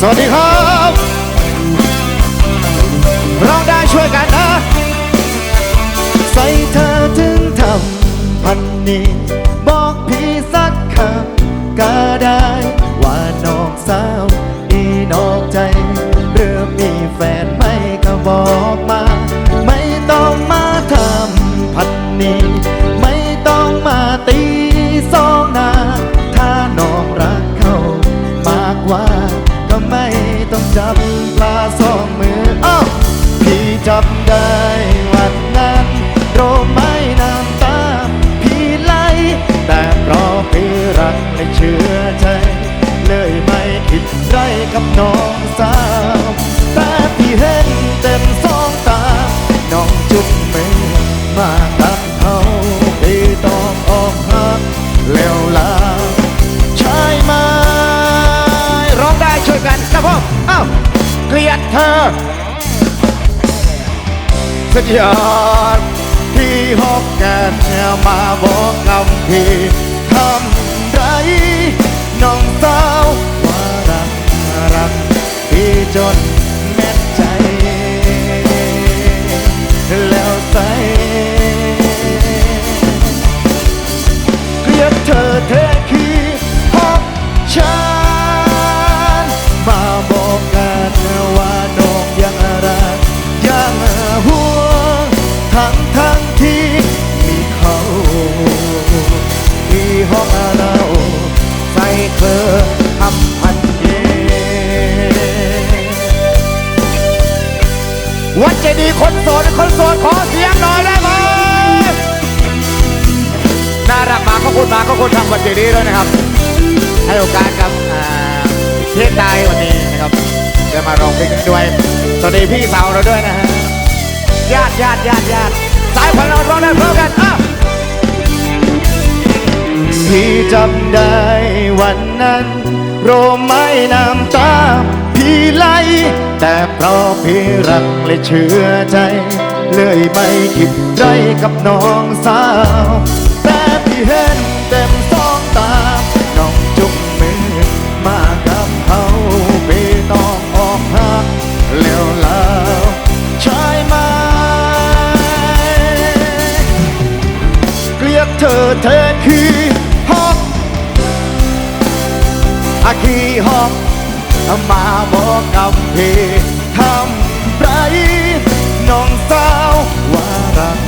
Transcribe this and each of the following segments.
สวัสดีครับร้องได้ช่วยกันนะ ใส่เธอถึงทำพันนี้ บอกพี่สักคำก็ได้ ว่าน้องสาวนี่นอกใจ รักและเชื่อใจ เลยไม่คิดไรกับน้องสาวแต่พี่เห็นเต็มสองตา น้องจุกมือมากับเขาพี่ต้องออกหักแล้วลาใช่ไหมร้องได้ช่วยกันครับพ่ออ้าวเกลียดเธอสุดยอดพี่ฮอกแกนมาบอกกับพี่ พี่ บคุณมากขอบคุณทางวัดเจดีย์ด้วยนะครับ ให้โอกาสกับเทศไทยวันนี้นะครับจะมาร้องเพลงด้วย สวัสดีพี่สาวเราด้วยนะฮะญาติญาติญาติญาติสายพันเราร้องได้พร้อมกันอะพี่จำได้วันนั้น โรมไม่น้ำตาพี่ไหลแต่เพราะพี่รักและเชื่อใจ เลยไม่คิดไรกับน้องสาว แต่พี่เห็น เต็มสองตา น้องจุงมือมากับเขาพี่ต้องออกหักแล้วลาวใช่ไหมเกลียดเธอเธอคือฮอกอาคีฮอกมาบอกกับพี่ทำไรน้องสาวว่ารัก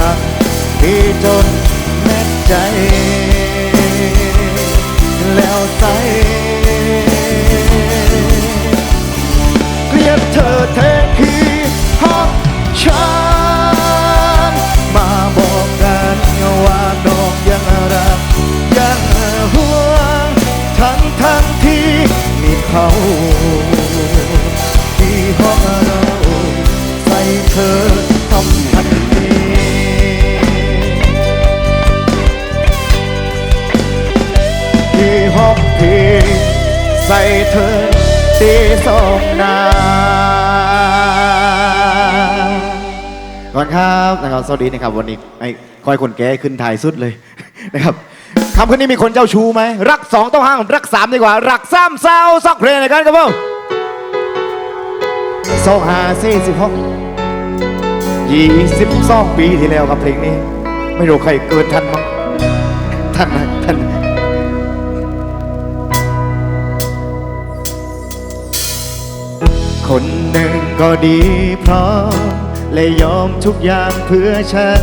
รักพี่จน ใจ แล้วใสเกลียดเธอแท้ ครับนะครับสวัสดีนะครับวันนี้ไอ้คอยคนแก่ขึ้นถ่ายสุดเลยนะครับคำคืนนี้มีคนเจ้าชู้ไหมรักสองต้องห้ามรักสามดีกว่า รักสามเศร้าสักเพลงหนอยกันครับผมสองห้าสี่สิบหกยี่สิบสองปีที่แล้วครับเพลงนี้ ไม่รู้ใครเกิดทันมั้งทันทันคนหนึ่งก็ดีพร้อม และยอมทุกอย่างเพื่อฉัน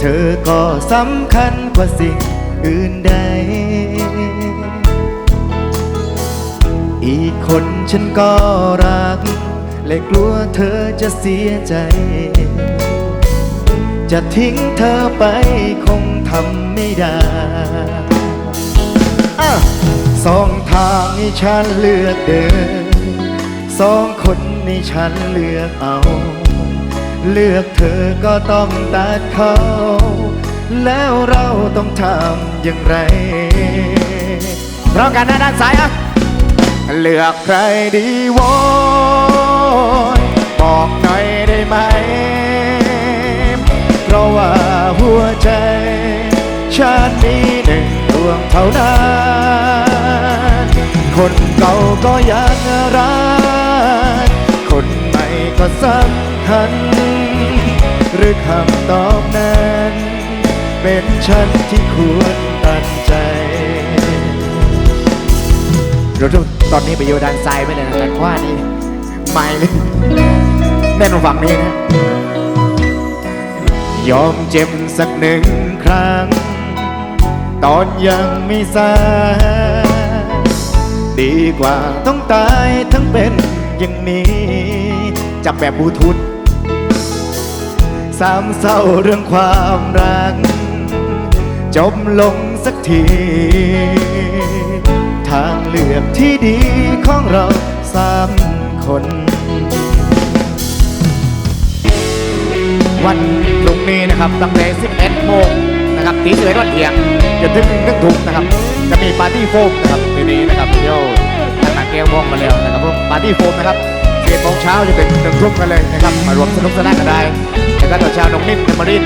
เธอก็สำคัญกว่าสิ่งอื่นใด อีกคนฉันก็รัก และกลัวเธอจะเสียใจ จะทิ้งเธอไปคงทำไม่ได้สองทางให้ฉันเลือกเดินสองคน ให้ฉันเลือกเอา เลือกเธอก็ต้องตัดเขา แล้วเราต้องทำอย่างไรพร้อมกันนะด้านซ้ายอะ เลือกใครดีโวอยบอกหน่อยได้ไหม เพราะว่าหัวใจ ฉันมีหนึ่งดวงเท่านั้น คนเก่าก็ยังรัก ก็สำคัญ หรือคำตอบนั้น เป็นฉันที่ควรตัดใจเรถตอนนี้ไปอยู่ด้านซ้ายไม่เลยนะด้านขวานี่ไม่เลยแน่นอนฝั่งนี้นะ ยอมเจ็บสักหนึ่งครั้ง ตอนยังไม่สายดีกว่าต้องตายทั้งเป็นอย่างนี้ แบบบลูทูธสามเศร้าเรื่องความรัก จบลงสักที ทางเลือกที่ดีของเราสามคน วันพรุ่งนี้นะครับตั้งแต่ 11 โมงนะครับตีเสือวันเที่ยงจนถึงนึ่งทุ่มนะครับ จะมีปาร์ตี้โฟมนะครับทีนี้นะครับเดี๋ยวทานนักเกลวงมาแล้วนะครับผมปาร์ตี้โฟมนะครับ 11โมงเช้าจะเป็นหนึ่งทุ่มกันเลยนะครับ มารวมสนุกสนานกันได้แล้วก็ตอนเช้าน้องนิ่มเนมาริน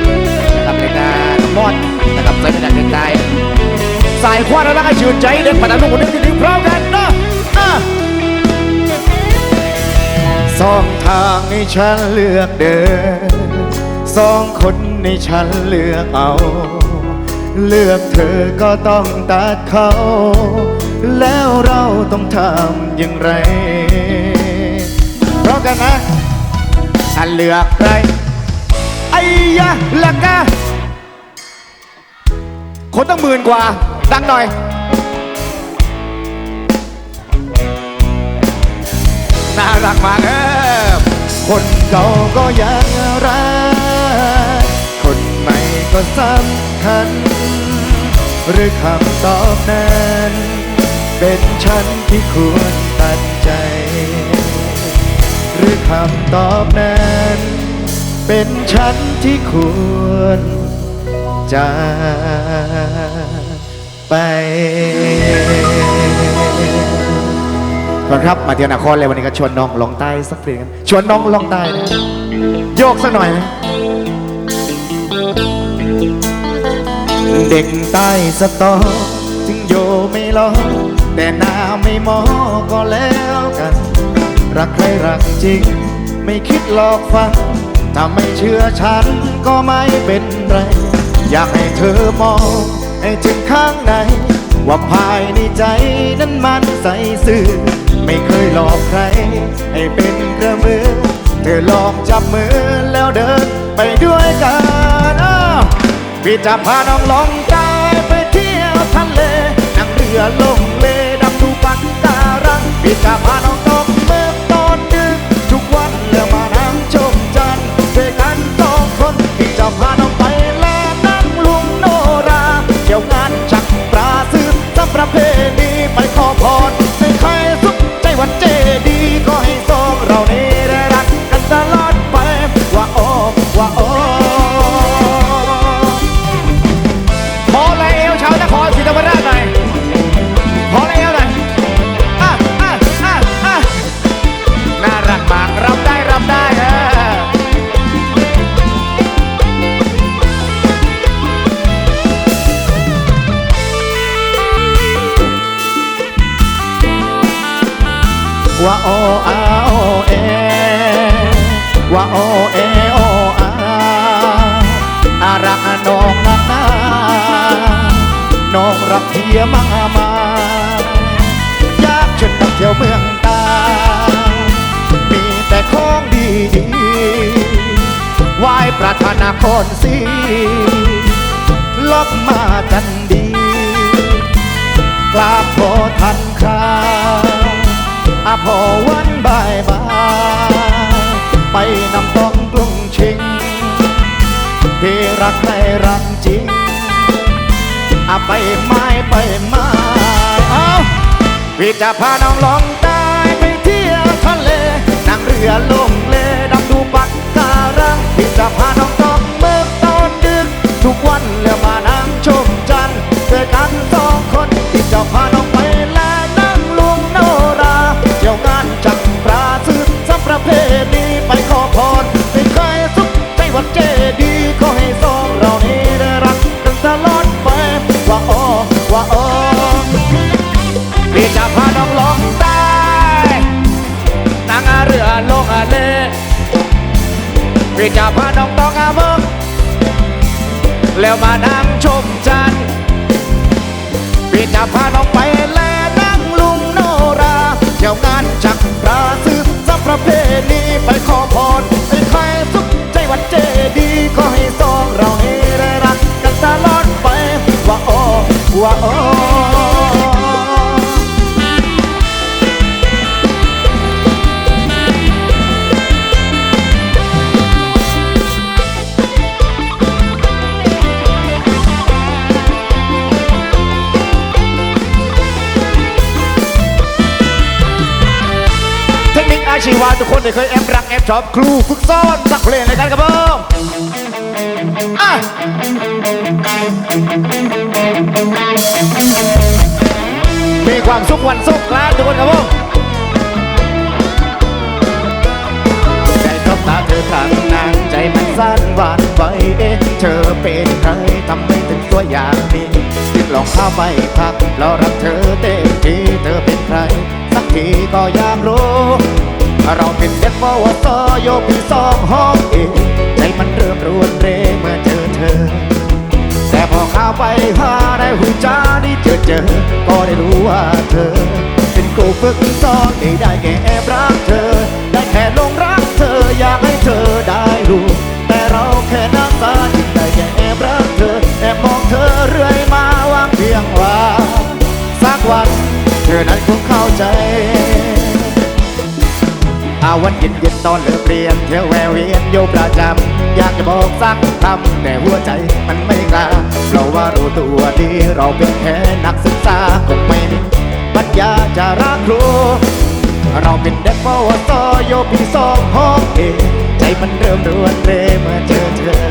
นะครับในการน้องมอดนะครับใส่เป็นอย่างเด็กได้สายคว้าแล้วก็ชื่นใจเด็กปนัดลูกคนนี้ถึงพร้อมกันนะอะสองทางให้ฉันเลือกเดินสองคนให้ฉันเลือกเอา เลือกเธอก็ต้องตัดเขา แล้วเราต้องทำอย่างไร ร้อมกันนะฉันเลือกใครไอ้ยะละกะคนตั้งหมื่นกว่า ดังหน่อย น่ารักมากเออคนเก่าก็ยังรัก คนใหม่ก็สำคัญ หรือคำตอบนั้น เป็นฉันที่ควรตัดใจ รือคำตอบนั้น เป็นฉันที่ควรจากไปก่อนครับมาเที่ยวนครเลยวันนี้ก็ชวนน้องลองใต้สักเพลงกันชวนน้องลองใต้นะโยกสักหน่อยนะเด็กใต้สตอถึงโยไม่รอแต่หน้าไม่มอก็แล้วกัน รักใครรักจริง ไม่คิดหลอกฟัง ถ้าไม่เชื่อฉันก็ไม่เป็นไร อยากให้เธอมอง ให้ถึงข้างใน ว่าภายในใจนั้นมันใสซื่อ ไม่เคยหลอกใคร ให้เป็นกระมือ เธอลองจับมือแล้วเดินไปด้วยกันพี่จะพาน้องลองกา ว่าโออาโอเอว่าโอเอโออาอารักน้องนักหนาน้องรักเพียมามาอยากชวนไปเที่ยวเมืองตา มีแต่ของดีดีไหว้ประธานาคนสีลบมาจันดีกราบขอทันครา อาพอวันบายบายไปนำต้องกรุงชิง พี่รักใครรักจริงอาไปไม้ไปไม้เอาพี่จะพาน้องลองต้ รีจะพาน้องต้องอาเมแล้วมานั่ง ได้เคยแอบรักแอบชอบครูฝึกซ้อนสักเพลงในกันครับผมอะมีความสุขวันสุขกลานต์ทุกคนครับผมใจทบตาเธอข้างนางใจมันสั้นหวานไหวเอ๊ะเธอเป็นใครทำไมถึงตัวอย่างนี้จึงลองเข้าไปพักเรารักเธอเต็มที่เธอเป็นใคร สักทีก็ยากรู้ เราเป็นเด็กปวสโยพี่สองห้องเองใจมันเริ่มรวนเรเมื่อเจอเธอ แต่พอเข้าไปหาในหูจานี่เจอเจอ ก็ได้รู้ว่าเธอ เป็นกูฝึกสอนได้ได้แค่แอบรักเธอ ได้แค่ลงรักเธออยากให้เธอได้รู้ แต่เราแค่น้ำตาจิตได้แค่แอบรักเธอแอบมองเธอเรื่อยมาวางเพียงว่า สักวัน เธอนั้นคงเข้าใจ วันเย็นเย็นตอนเลิกเรียนเที่ยวแววเวียนโยประจำอยากจะบอกสักคำแต่หัวใจมันไม่กล้าเพราะว่ารู้ตัวดีเราเป็นแค่นักศึกษาคงไม่มีปัญญาจะรักครูเราเป็นเด็กปวสโยปีสองห้องเอใจมันเริ่มรวนเรเมื่อเจอเธอ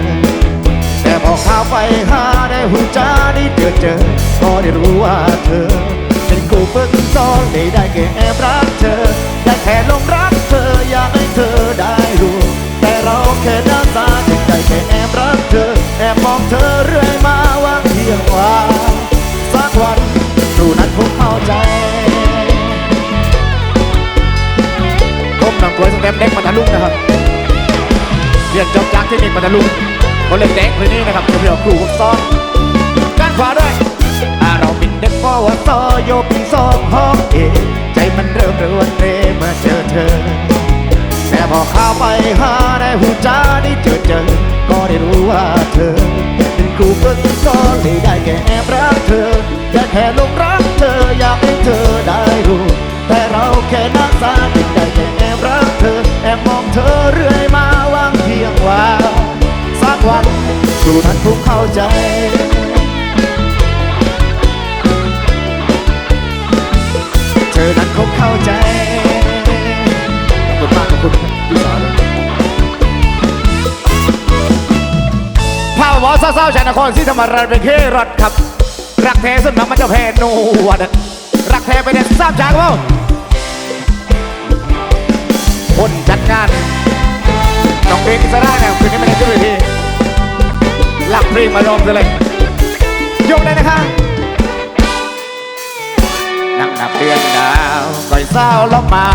แต่พอข้าไปหาได้หูจาได้เจอเจอก็ได้รู้ว่าเธอ เป็นกูฝึกสอนได้ได้แค่แอบรักเธอ ได้แค่ลงากให้เธอได้รู้ แต่เราแค่น้ำตาจึงได้แค่แอบรักเธอ แอบมองเธอเรื่อยมาหว่างเพียงว่าสักวันครูนั้นคงเข้าใจผมนำกล้วยสเต็มเด็กมาทะลุงนะครับเรียนจบจากเทคนิคปัตตาลุงคนเล่นเด็กคนนี้นะครับจะเรียกครูฝึกสอนการขวาด้วยอาเราเป็นเด็กปวสโยปีสองห้องเอใจมัน ไปหาได้หูจาได้เจอเจอ ก็ได้รู้ว่าเธอ เป็นครูฝึกสอนได้ได้แค่แอบรักเธอได้แค่ลงรักเธออยากให้เธอได้รู้ แต่เราแค่นักสาติได้แค่แอบรักเธอ แอบมองเธอเรื่อยมาหวางเพียงว่าสักวันครูนั้นคงเข้าใจเธอนั้นคงเข้าใจาพบอสเศร้าๆจานครศรีธรรมราชเป็นเครถครับ รักแท้สุดมักมันจะแพ้โนวดรักแท้ไปเด็ดทราบจากว่าคนจัดงานน้องเพลงอิสระเนี่ยคืนนี้ไม่ได้ขึ้นเวทีหลักเพลงมาลงซะเลยยกเลยนะคะนั่งนับเดือนดาวก่อยเศร้าลงมา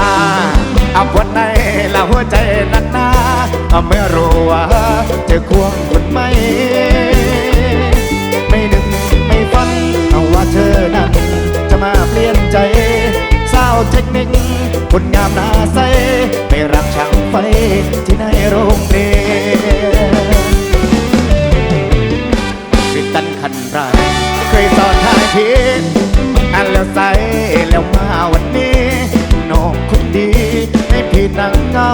เอาวันไหนละหัวใจนักหนา เอเมื่อรู้ว่าเธอควงคุณไม่ไม่นึกไม่ฝันเอาว่าเธอนั้นจะมาเปลี่ยนใจสาวเทคนิคคนงามหน้าใสไปรักช่างไฟที่ในโรงเรียนสิตันคันไรเคยสอนทายผิดอันแล้วใสแล้วมาวันนี้น้องคนดีให้พี่นั่งเงา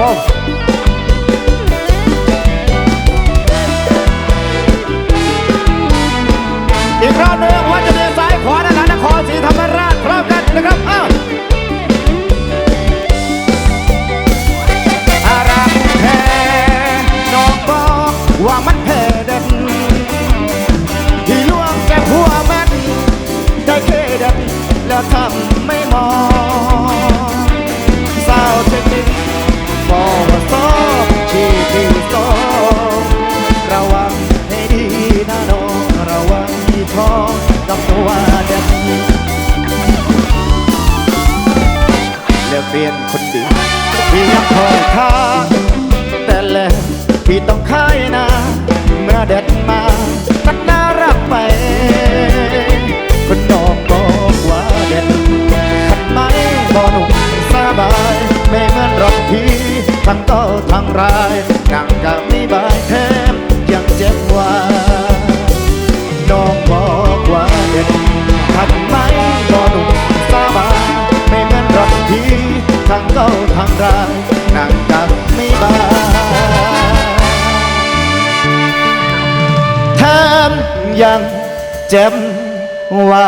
ดี ทั้งเก่าทั้งรายนั่งกับไม่บายแถมยังเจ็บว่า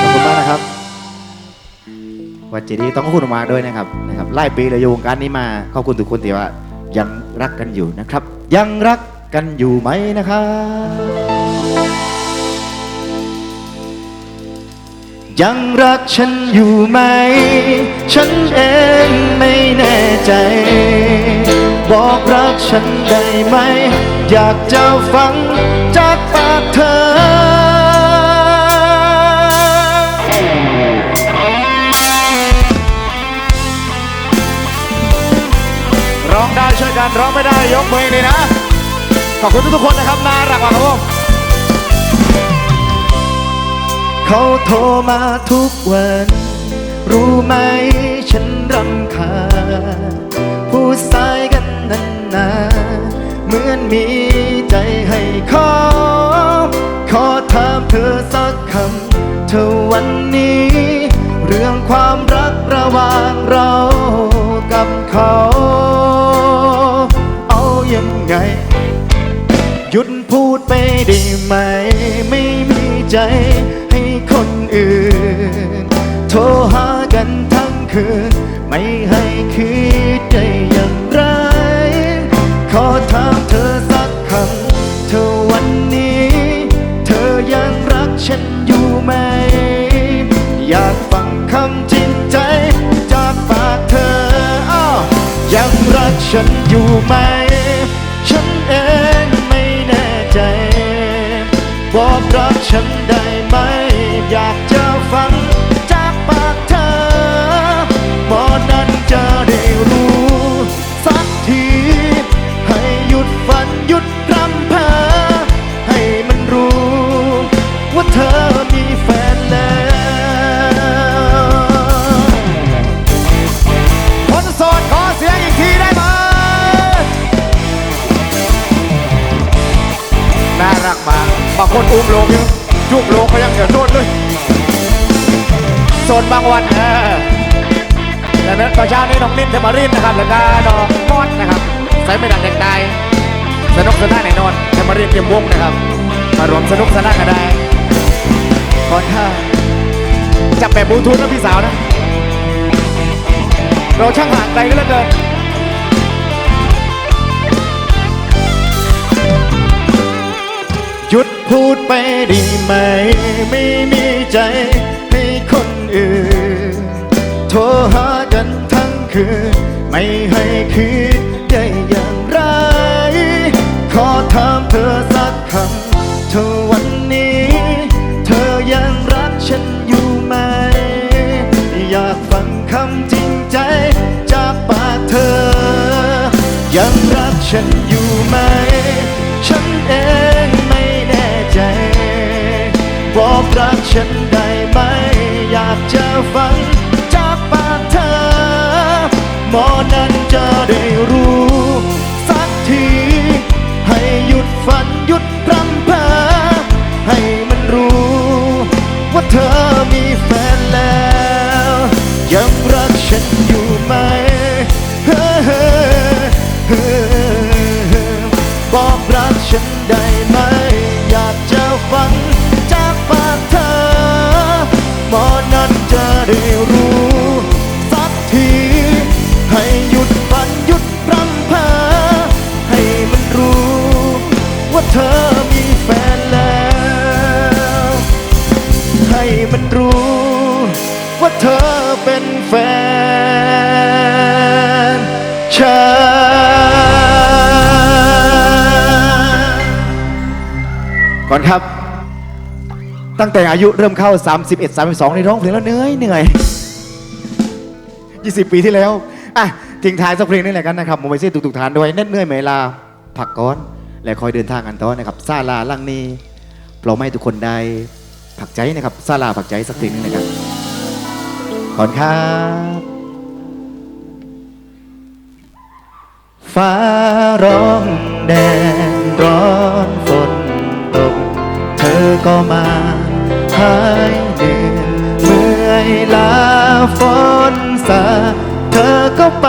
ขอบคุณมากนะครับวันเจดีต้องขอบคุณมากด้วยนะครับนะครับไล่ปีเลยอยู่วงการนี้มาขอบคุณทุกคนที่ว่ายังรักกันอยู่นะครับ ยังรักกันอยู่ไหมนะครับ ยังรักฉันอยู่ไหม ฉันเองไม่แน่ใจ บอกรักฉันได้ไหม อยากจะฟังจากปากเธอร้องได้ช่วยกันร้องไม่ได้ยกมือเลยนะ ขอบคุณทุกๆคนนะครับน่ารักมากครับผม เขาโทรมาทุกวัน รู้ไหมฉันรำคาญพูดสายกันนั้นนาเหมือนมีใจให้เขอขอถามเธอสักคำ เธอวันนี้ เรื่องความรักระหว่างเรากับเขา เอายังไง หยุดพูดไปได้ไหม ไม่มีใจ คืน ไม่ให้คิดได้อย่างไร ขอถามเธอสักคำ เธอวันนี้ เธอยังรักฉันอยู่ไหม อยากฟังคำจริงใจ จากปากเธออ้าวยังรักฉันอยู่ไหม รู้ สักที ให้หยุดฝันหยุดรำเพอให้มันรู้ ว่าเธอมีแฟนแล้วคนโสดขอเสียงอีกทีได้ไหมน่ารักมากบางคนอุ้มลงยังจุกลงเขายังเดือดร้อนเลยโสดบางวันเออ ดังนั้นตอนเช้านี้น้องนิ่มเทมารินนะครับแล้วก็น้องมอดนะครับใส่ไม่ดังเด็กตายสนุกสนานแน่นอนเทมารินเตรียมวงนะครับ มารวมสนุกสนานกันได้ก่อนท่าจับแบบบลูทูธนะพี่สาวนะ เราช่างห่างไกลกันเหลือเกินหยุดพูดไปได้ไหม ไม่มีใจให้คนอื่น โทรหา คืน ไม่ให้คิดได้อย่างไร ขอถามเธอสักคำเธอวันนี้ เธอยังรักฉันอยู่ไหม อยากฟังคำจริงใจจากปากเธอ ยังรักฉันอยู่ไหม ฉันเองไม่แน่ใจ บอกรักฉันได้ไหม อยากจะฟัง หมอนั้นจะได้รู้ สักที ให้หยุดฝันหยุดรำเพอให้มันรู้ ว่าเธอมีแฟนแล้ว ยังรักฉันอยู่ไหมบอกรักฉันได้ไหม ตั้งแต่อายุเริ่มเข้า 31 32 ในร้องเพลงแล้วเหนื่อยเหนื่อย20 ปีที่แล้วอะทิ้งท้ายสักเพลงนี่แหละกันนะครับโมไมเซ่ตุกๆทานด้วยเน็ดเหนื่อยไหมลาผักก้อน และคอยเดินทางกันต่อนะครับซาลาลังนีเราไม่ทุกคนได้ผักใจนะครับซาลาผักใจสักเพลงนึงนะครับก่อนครับฟ้าร้องแดดร้อนฝนตก เธอก็มาายเหนื่อยเมื่อยลาฝนสาเธอก็ไป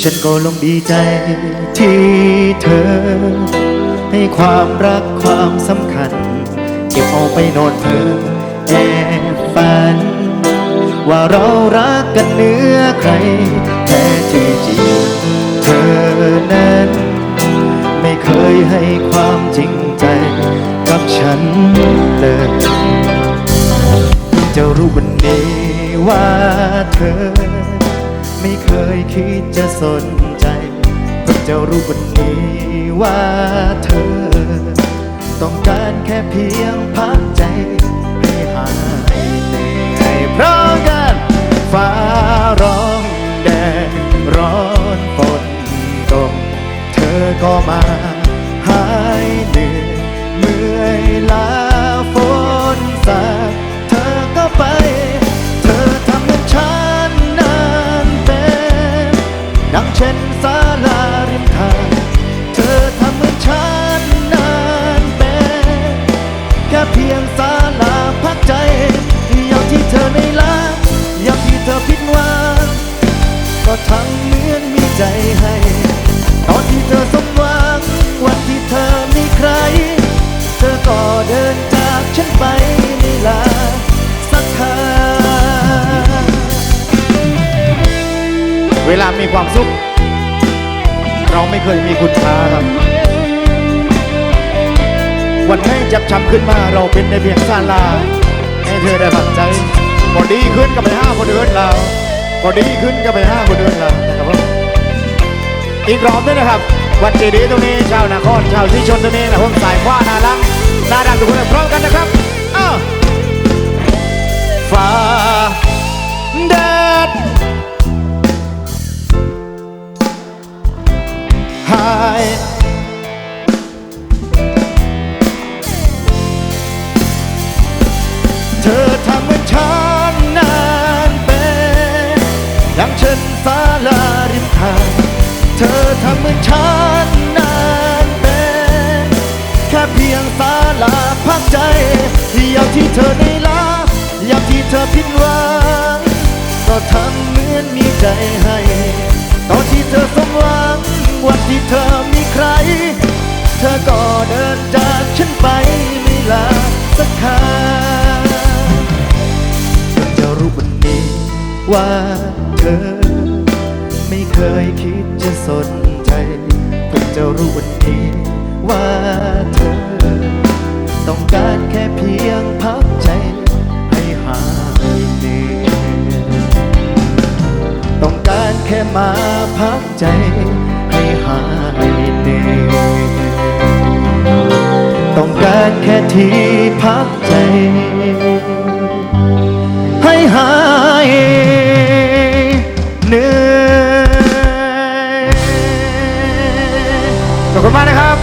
ฉันก็ลงดีใจ ที่เธอ ให้ความรักความสำคัญ เก็บเอาไปนอนเธอแอบฝัน ว่าเรารักกันเนื้อใครแท้ที่จริงเธอนั้น ไม่เคยให้ความจริงใจกับฉันเลยจะรู้วันนี้ว่าเธอ ไม่เคยคิดจะสน จเพิ่งจะรู้วันนี้ว่าเธอ ต้องการแค่เพียงพักใจให้หายเหนื่อยเพราะกันฟ้าร้องแดดร้อนฝนตกเธอก็มา วันไหนจับช้ำขึ้นมาเราเป็นในเพียงซาลา ให้เธอได้ผักใจพอดีขึ้นก็ไปห้าคนอื่นเราพอดีขึ้นก็ไปห้าคนอื่นเรานะครับผมอีกรอบด้วยนะครับ วันเจดีย์ตรงนี้ชาวนครชาวที่ชนตรงนี้นะผมสายคว้านาลังนาดังทุกคนพร้อมกันนะครับอ้าฟ้าแดดหาย เธอทำเหมือนฉันนานเป็นอย่างเช่นศาลาริมทางเธอทำเหมือนฉันนานเป็นแค่เพียงศาลาพักใจอย่างที่เธอได้ลาอยางที่เธอผิดหวังก็ทำเหมือนมีใจให้ ตอนที่เธอสมหวังวันที่เธอมีใคร เธอก็เดินจ ว่าเธอ ไม่เคยคิดจะสนใจเพิ่งจะรู้วันนี้ว่าเธอ ต้องการแค่เพียงพักใจให้หายเหนื่อยต้องการแค่มาพักใจให้หายเหนื่อยต้องการแค่ที่พักใจ ให้หาย manejar.